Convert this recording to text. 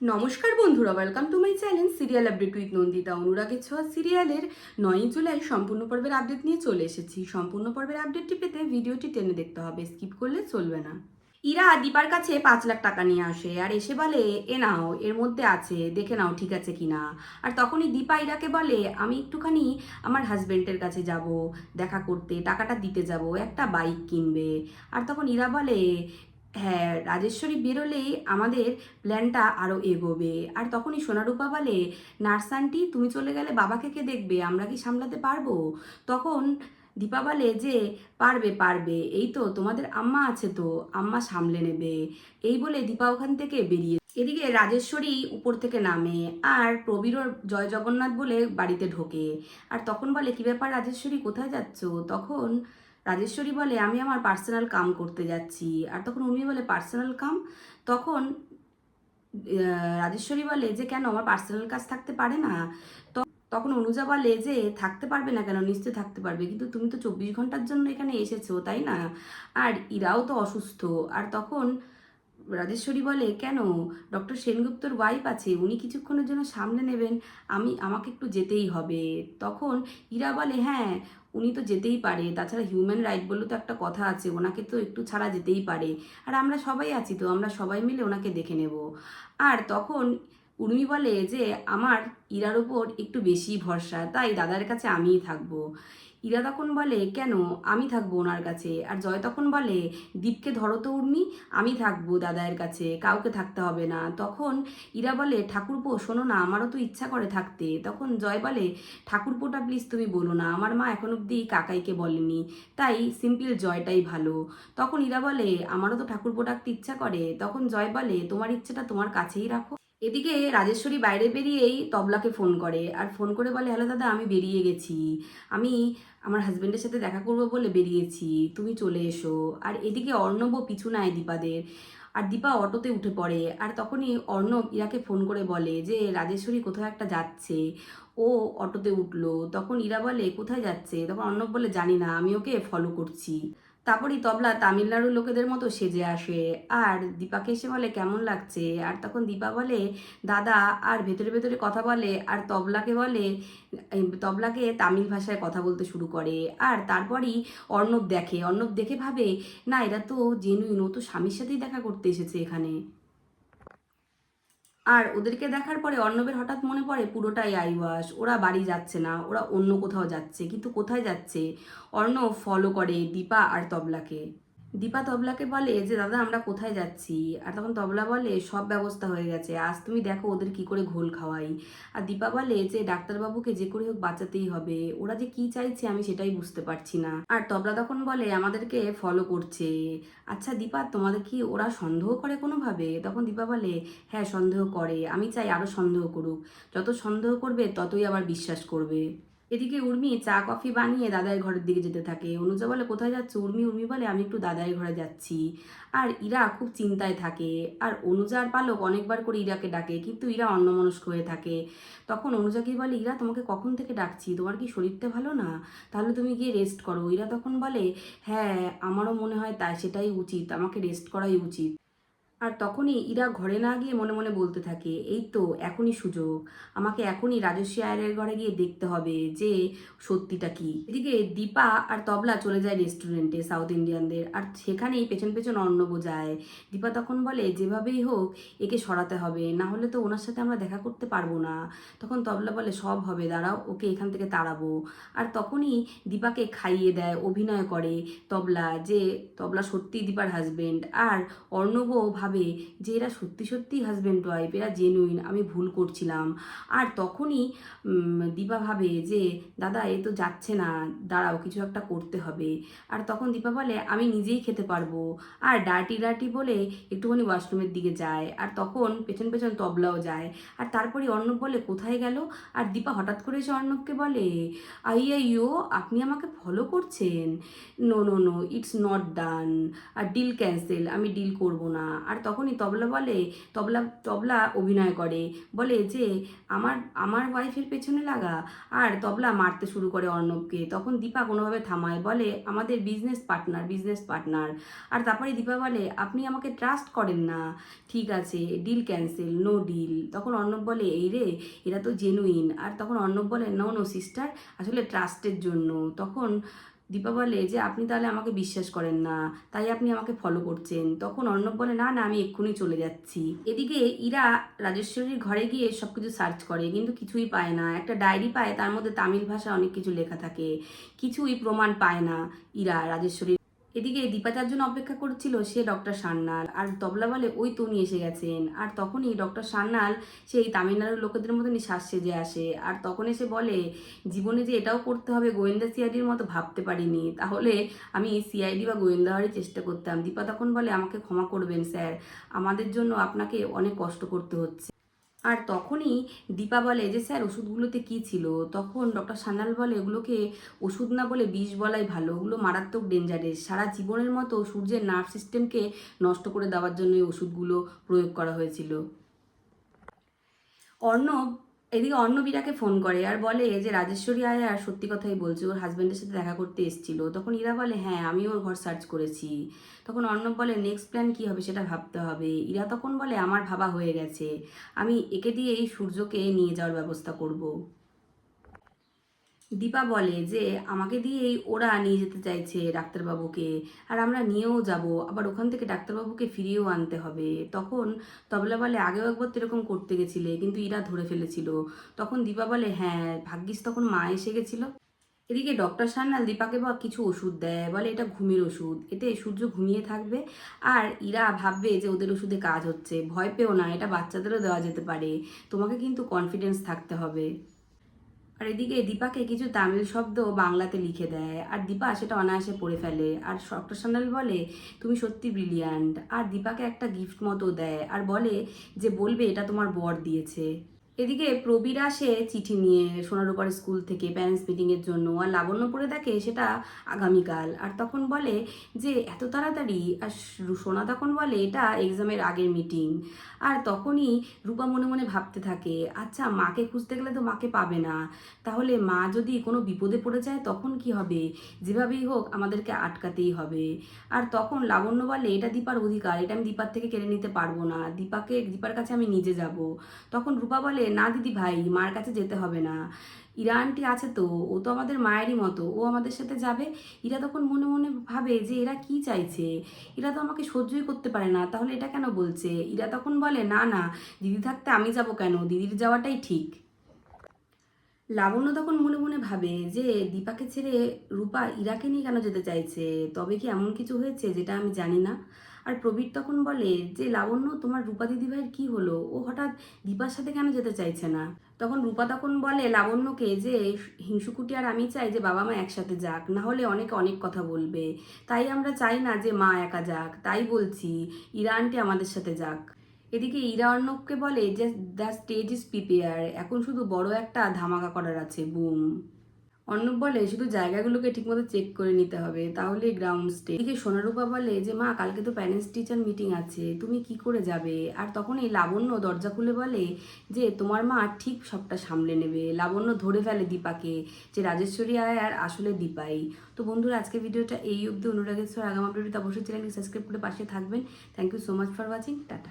নমস্কার বন্ধুরা welcome to my channel serial update with Nandita অনুরাগের ছোঁয়া সিরিয়ালের নয়ই জুলাই সম্পূর্ণ পর্বের আপডেট নিয়ে চলে এসেছি। সম্পূর্ণ পর্বের আপডেটটি পেতে ভিডিওটি টেনে দেখতে হবে স্কিপ করলে চলবে না। ইরা দীপার কাছে পাঁচ লাখ টাকা নিয়ে আসে আর এসে বলে, এ নাও, এর মধ্যে আছে, দেখে নাও ঠিক আছে কিনা আর তখনই দীপা ইরাকে বলে, আমি একটুখানি আমার হাজবেন্ডের কাছে যাব, দেখা করতে, টাকাটা দিতে যাব, একটা বাইক কিনবে। আর তখন ইরা বলে হ্যাঁ রাজেশ্বরী বেরোলেই আমাদের প্ল্যানটা আরও এগোবে। আর তখনই সোনারূপা বলে, নার্স আন্টি, তুমি চলে গেলে বাবাকে কে দেখবে? আমরা কি সামলাতে পারব? তখন দীপা বলে যে, পারবে পারবে। এই তো তোমাদের আম্মা আছে তো, আম্মা সামলে নেবে। এই বলে দীপা ওখান থেকে বেরিয়ে এদিকে রাজেশ্বরী উপর থেকে নামে আর প্রবীরও জয় জগন্নাথ বলে বাড়িতে ঢোকে। আর তখন বলে, কি ব্যাপার রাজেশ্বরী, কোথায় যাচ্ছ? তখন রাজেশ্বরী বলে, আমি আমার পার্সোনাল কাম করতে যাচ্ছি। আর তখন উর্মি বলে পার্সোনাল কাম? তখন রাজেশ্বরী বলে যে, কেন? আমার পার্সোনাল কাজ থাকতে পারে না। তখন অনুজা বলে যে, থাকতে পারবে না কেন? নিশ্চয় থাকতে পারবে। কিন্তু তুমি তো চব্বিশ ঘণ্টার জন্য এখানে এসেছ, তাই না? আর ইরাও তো অসুস্থ। আর তখন রাজেশ্বরী বলে, কেন? ডক্টর সেনগুপ্তর ওয়াইফ আছে, উনি কিছুক্ষণের জন্য সামনে নেবেন, আমি, আমাকে একটু যেতেই হবে। তখন ইরা বলে হ্যাঁ উনি তো যেতেই পারে। তাছাড়া হিউম্যান রাইট বলে তো একটা কথা আছে, ওনাকে তো একটু ছাড়া যেতেই পারে। আর আমরা সবাই আছি তো, আমরা সবাই মিলে ওনাকে দেখে নেব। আর তখন উর্মি বলে যে, আমার ইরার ওপর একটু বেশি ভরসা, তাই দাদার কাছে আমিই থাকব। ইরা তখন বলে, কেন? আমি থাকব ওনার কাছে। আর জয় তখন বলে, দীপকে ধরো তো উর্মি, আমি থাকব দাদায়ের কাছে, কাউকে থাকতে হবে না। তখন ইরা বলে, ঠাকুরপো, শোনো না, আমারও তো ইচ্ছা করে থাকতে। তখন জয় বলে, ঠাকুরপোটা প্লিজ তুমি বলো না, আমার মা এখন অব্দি কাকাইকে বলেনি, তাই সিম্পল জয়টাই ভালো। তখন ইরা বলে, আমারও তো ঠাকুরপো ডাকতে ইচ্ছা করে। তখন জয় বলে, তোমার ইচ্ছেটা তোমার কাছেই রাখো। এদিকে রাজেশ্বরী বাইরে বেরিয়েই তবলাকে ফোন করে আর ফোন করে বলে হ্যালো দাদা, আমি বেরিয়ে গেছি। আমি আমার হাজব্যান্ডের সাথে দেখা করব বলে বেরিয়েছি। তুমি চলে এসো। আর এদিকে অর্ণবও পিছু নেয় দীপাদের। আর দীপা অটোতে উঠে পড়ে। আর তখনই অর্ণব ইরাকে ফোন করে বলে যে, রাজেশ্বরী কোথাও একটা যাচ্ছে। ও অটোতে উঠল। তখন ইরা বলে, কোথায় যাচ্ছে? তখন অর্ণব বলে, জানি না, আমি ওকে ফলো করছি। তারপরই তবলা তামিলনাড়ুর লোকেদের মতো সেজে আসে। আর দীপাকে এসে বলে, কেমন লাগছে? আর তখন দীপা বলে, দাদা, আর ভেতরে ভেতরে কথা বলে। আর তবলাকে বলে তবলাকে তামিল ভাষায় কথা বলতে শুরু করে। আর তারপরই অর্ণব দেখে। অর্ণব দেখে ভাবে, না, এরা তো জেনুইন ও তো স্বামীর সাথেই দেখা করতে এসেছে এখানে। আর ওদেরকে দেখার পরে অর্ণবের হঠাৎ মনে পড়ে, পুরোটাই আইওয়াস, ওরা বাড়ি যাচ্ছে না, ওরা অন্য কোথাও যাচ্ছে, কিন্তু কোথায় যাচ্ছে? অর্ণব ফলো করে দীপা আর তবলাকে। দীপা তবলাকে বলে যে, দাদা, আমরা কোথায় যাচ্ছি? আর তখন তবলা বলে, সব ব্যবস্থা হয়ে গেছে। আজ তুমি দেখো ওদের কি করে ঘোল খাওয়াই। আর দীপা বলে যে, ডাক্তারবাবুকে যে করে হোক বাঁচাতেই হবে। ওরা যে কি চাইছে আমি সেটাই বুঝতে পারছি না। আর তবলা তখন বলে, আমাদেরকে ফলো করছে। আচ্ছা দীপা, তোমাদের কি ওরা সন্দেহ করে কোনোভাবে? তখন দীপা বলে হ্যাঁ সন্দেহ করে। আমি চাই আরও সন্দেহ করুক। যত সন্দেহ করবে, ততই আবার বিশ্বাস করবে। এদিকে উর্মি চা, কফি বানিয়ে দাদার ঘরের দিকে যেতে থাকে। অনুজা বলে, কোথায় যাচ্ছে উর্মি? উর্মি বলে, আমি একটু দাদার ঘরে যাচ্ছি। আর ইরা খুব চিন্তায় থাকে। আর অনুজা আর পালক অনেকবার করে ইরাকে ডাকে, কিন্তু ইরা অন্যমনস্ক হয়ে থাকে। তখন অনুজাকে বলে, ইরা, তোমাকে কখন থেকে ডাকছি? তোমার কি শরীরটা ভালো না? তাহলে তুমি গিয়ে রেস্ট করো। ইরা তখন বলে হ্যাঁ আমারও মনে হয় তাই, সেটাই উচিত। আমাকে রেস্ট করাই উচিত। আর তখনই ইরা ঘরে না গিয়ে মনে মনে বলতে থাকে, এই তো, এখনই সুযোগ। আমাকে এখনই রাজস্বী আয়ের ঘরে গিয়ে দেখতে হবে যে সত্যিটা কি। এদিকে দীপা আর তবলা চলে যায় রেস্টুরেন্টে সাউথ ইন্ডিয়ানদের, আর সেখানেই পেছন পেছন অর্ণব যায় দীপা তখন বলে, যেভাবেই হোক, একে সরাতে হবে, না হলে তো ওনার সাথে আমরা দেখা করতে পারব না। তখন তবলা বলে, সব হবে, দাঁড়াও, ওকে এখান থেকে তাড়াবো। আর তখনই দীপাকে খাইয়ে দেয়, অভিনয় করে তবলা যে তবলা সত্যিই দীপার হাজবেন্ড আর অর্ণবও ভাবে যে এরা সত্যি সত্যি হাজব্যান্ড ওয়াইফ এরা জেনুইন আমি ভুল করছিলাম। আর তখনই দীপা ভাবে যে, দাদা, এ তো যাচ্ছে না, দাঁড়াও, কিছু একটা করতে হবে। আর তখন দীপা বলে, আমি নিজেই খেতে পারব। আর ডাটি ডাটি বলে একটুখানি ওয়াশরুমের দিকে যায়। আর তখন পেছন পেছন তবলাও যায়। আর তারপরে অর্ণব বলে, কোথায় গেল? আর দীপা হঠাৎ করে এসে অর্ণবকে বলে আইয়া ইউ আপনি আমাকে ফলো করছেন? No no no it's not done R deal cancel আমি ডিল করব না। আর তখনই তবলা বলে, তবলা তবলা অভিনয় করে। বলে যে, আমার আমার ওয়াইফের পেছনে লাগা। আর তবলা মারতে শুরু করে অর্ণবকে। তখন দীপা কোনোভাবে থামায়। বলে, আমাদের বিজনেস পার্টনার বিজনেস পার্টনার আর তারপরে দীপা বলে, আপনি আমাকে ট্রাস্ট করেন না। ঠিক আছে ডিল ক্যান্সেল নো ডিল তখন অর্ণব বলে, এই রে, এরা তো জেনুইন আর তখন অর্ণব বলে নো নো সিস্টার আসলে ট্রাস্টের জন্য। তখন দীপা বলে, যে আপনি তাহলে আমাকে বিশ্বাস করেন না, তাই আপনি আমাকে ফলো করছেন। তখন অর্ণব বলে, না না, আমি এক্ষুনি চলে যাচ্ছি। এদিকে ইরা রাজেশ্বরীর ঘরে গিয়ে সব কিছু সার্চ করে, কিন্তু কিছুই পায় না। একটা ডায়েরি পায়, তার মধ্যে তামিল ভাষা অনেক কিছু লেখা থাকে। কিছুই প্রমাণ পায় না ইরা রাজেশ্বরী এদিকে দীপা যার জন্য অপেক্ষা করছিল, সে ডক্টর সান্যাল আর তবলা বলে, ওই তো উনি এসে গেছেন। আর তখনই ডক্টর সান্যাল সেই তামিলনাড়ুর লোকেদের মতনই শ্বাস সেজে আসে। আর তখন এসে বলে, জীবনে যে এটাও করতে হবে গোয়েন্দা সিআইডির মতো ভাবতে পারিনি। তাহলে আমি সিআইডি বা গোয়েন্দা হওয়ারই চেষ্টা করতাম। দীপা তখন বলে, আমাকে ক্ষমা করবেন, স্যার। আমাদের জন্য আপনাকে অনেক কষ্ট করতে হচ্ছে। আর তখনই দীপা বলে যে, স্যার, ওষুধগুলোতে কি ছিল? তখন ডক্টর সান্যাল বলে এগুলোকে ওষুধ না বলে বিষ বলাই ভালো। ওগুলো মারাত্মক ডেঞ্জারেস সারা জীবনের মতো সূর্যের নার্ভ সিস্টেমকে নষ্ট করে দেওয়ার জন্য এই ওষুধগুলো প্রয়োগ করা হয়েছিল। অর্ণব এদিকে অন্নবীরাকে ফোন করে আর বলে যে, রাজেশ্বরী আয়ার সত্যি কথাই বলছে, ওর হাজব্যান্ডের সাথে দেখা করতে এসেছিল। তখন ইরা বলে হ্যাঁ আমি ওর ঘর সার্চ করেছি। তখন অর্ণব বলে নেক্সট প্ল্যান কী হবে সেটা ভাবতে হবে। ইরা তখন বলে, আমার ভাবা হয়ে গেছে। আমি একে দিয়ে এই সূর্যকে নিয়ে যাওয়ার ব্যবস্থা করব। দীপা বলে যে, আমাকে দিয়েই ওরা নিয়ে যেতে চাইছে ডাক্তারবাবুকে। আর আমরা নিয়েও যাব। আবার ওখান থেকে ডাক্তারবাবুকে ফিরিয়েও আনতে হবে। তখন তবলা বলে, আগেও একবার তো এরকম করতে গেছিলে, কিন্তু ইরা ধরে ফেলেছিল। তখন দীপা বলে হ্যাঁ ভাগ্যিস তখন মা এসে গেছিল। এদিকে ডক্টর সান্যাল দীপাকে বা কিছু ওষুধ দেয়। বলে, এটা ঘুমের ওষুধ। এতে সূর্য ঘুমিয়ে থাকবে। আর ইরা ভাববে যে ওদের ওষুধে কাজ হচ্ছে। ভয় পেও না, এটা বাচ্চাদেরও দেওয়া যেতে পারে। তোমাকে কিন্তু কনফিডেন্স থাকতে হবে। আর এদিকে দীপাকে কিছু তামিল শব্দ বাংলাতে লিখে দেয়, আর দীপা সেটা অনায়াসে পড়ে ফেলে। আর ডক্টর সান্যাল বলে, তুমি সত্যি ব্রিলিয়ান্ট আর দীপাকে একটা গিফট মতো দেয়, আর বলে যে, বলবে এটা তোমার বর দিয়েছে। এদিকে প্রবীর আসে চিঠি নিয়ে সোনারূপার স্কুল থেকে প্যারেন্টস মিটিংয়ের জন্য আর লাবণ্য পড়ে দেখে সেটা আগামীকাল। আর তখন বলে যে, এত তাড়াতাড়ি? আর সোনা তখন বলে, এটা এক্সামের আগের মিটিং। আর তখনই রূপা মনে মনে ভাবতে থাকে আচ্ছা মাকে খুঁজতে গেলে তো মাকে পাবে না। তাহলে মা যদি কোনো বিপদে পড়ে যায়, তখন কি হবে? যেভাবেই হোক, আমাদেরকে আটকাতেই হবে। আর তখন লাবণ্য বলে, এটা দীপার অধিকার, এটা আমি দীপার থেকে কেড়ে নিতে পারব না। দীপাকে, দীপার কাছে আমি নিজে যাব। তখন রূপা বলে না, দিদি ভাই, মার কাছে যেতে হবে না। ইরানটি আছে তো, ও তো আমাদের মায়েরই মতো, ও আমাদের সাথে যাবে। ইরা তখন মনে মনে ভাবে যে এরা কি চাইছে? এরা তো আমাকে সহ্যই করতে পারে না, তাহলে এটা কেন বলছে? ইরা তখন বলে, না না, দিদি থাকতে আমি যাব কেন? দিদির যাওয়াটাই ঠিক। লাবণ্য তখন মনে মনে ভাবে যে দীপাকে ছেড়ে রূপা ইরাকে নিয়ে কেন যেতে চাইছে? তবে কি এমন কিছু হয়েছে যেটা আমি জানি না? আর প্রবীর তখন বলে যে, লাবণ্য, তোমার রূপা দিদিভাইয়ের কি হলো? ও হঠাৎ দীপার সাথে কেন যেতে চাইছে না? তখন রূপা তখন বলে, লাবণ্যকে যে, হিংসুকুটি আর আমি চাই যে, বাবা মা একসাথে যাক, না হলে অনেকে অনেক কথা বলবে। তাই আমরা চাই না যে, মা একা যাক। তাই বলছি, ইরা আন্টি আমাদের সাথে যাক। এদিকে ইরা অর্ণবকে বলে যে দ্য স্টেজ ইজ প্রিপেয়ার এখন শুধু বড় একটা ধামাকা করার আছে, বুম। অর্ণব বলে, শুধু জায়গাগুলোকে ঠিকমতো চেক করে নিতে হবে, তাহলে গ্রাউন্ড স্টে এদিকে সোনারূপা বলে যে, মা, কালকে তো প্যারেন্টস টিচার মিটিং আছে, তুমি কি করে যাবে? আর তখন এই লাবণ্য দরজা খুলে বলে যে, তোমার মা ঠিক সবটা সামলে নেবে। লাবণ্য ধরে ফেলে দীপাকে যে, রাজেশ্বরী আয় আর আসলে দীপাই। তো বন্ধুরা, আজকে ভিডিওটা এই অবধি। অনুরাগেশ্বর আগাম আপডেট অবশ্যই চ্যানেলটি সাবস্ক্রাইব করে পাশে থাকবেন। Thank you so much for watching tata.